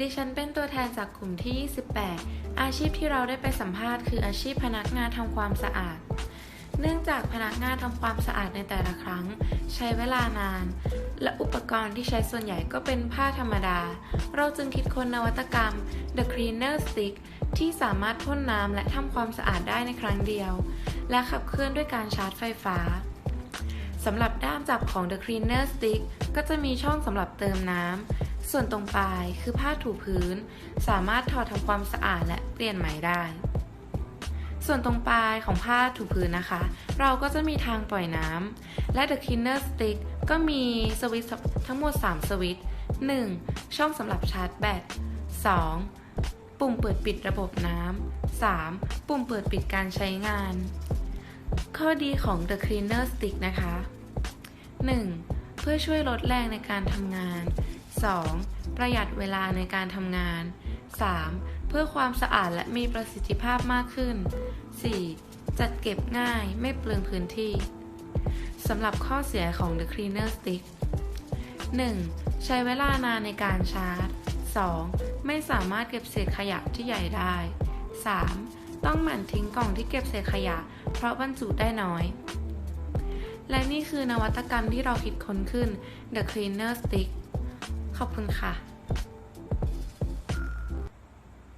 ดิฉันเป็นตัวแทนจากกลุ่มที่ 28 อาชีพที่เราได้ไปสัมภาษณ์คืออาชีพพนักงานทำความสะอาด เนื่องจากพนักงานทำความสะอาดในแต่ละครั้ง ใช้เวลานาน และอุปกรณ์ที่ใช้ส่วนใหญ่ก็เป็นผ้าธรรมดา เราจึงคิดค้นนวัตกรรม The Cleaner Stick ที่สามารถพ่นน้ำและทำความสะอาดได้ในครั้งเดียว และขับเคลื่อนด้วยการชาร์จไฟฟ้าสำหรับด้ามจับของ The Cleaner Stick ก็จะมีช่องสำหรับเติมน้ำ ส่วนตรงปลายคือผ้าถูพื้น สามารถถอดทำความสะอาดและเปลี่ยนใหม่ได้ ส่วนตรงปลายของผ้าถูพื้นนะคะ เราก็จะมีทางปล่อยน้ำและ The Cleaner Stick ก็มีสวิตช์ทั้งหมด 3 สวิตช์ 1. ช่องสำหรับชาร์จแบต 2. ปุ่มเปิดปิดระบบน้ำ 3. ปุ่มเปิดปิดการใช้งาน ข้อดีของ The Cleaner Stick นะคะ 1. เพื่อช่วยลดแรงในการทำงาน 2. ประหยัดเวลาในการทำงาน 3. เพื่อความสะอาดและมีประสิทธิภาพมากขึ้น 4. จัดเก็บง่ายไม่เปลืองพื้นที่สำหรับข้อเสียของ The Cleaner Stick 1. ใช้เวลานานในการชาร์จ 2. ไม่สามารถเก็บเศษขยะที่ใหญ่ได้ 3. ต้องหมั่นทิ้งกล่องที่เก็บเศษขยะ เพราะบรรจุได้น้อย และนี่คือนวัตกรรมที่เราคิดค้นขึ้น The Cleaner Stick ขอบคุณค่ะ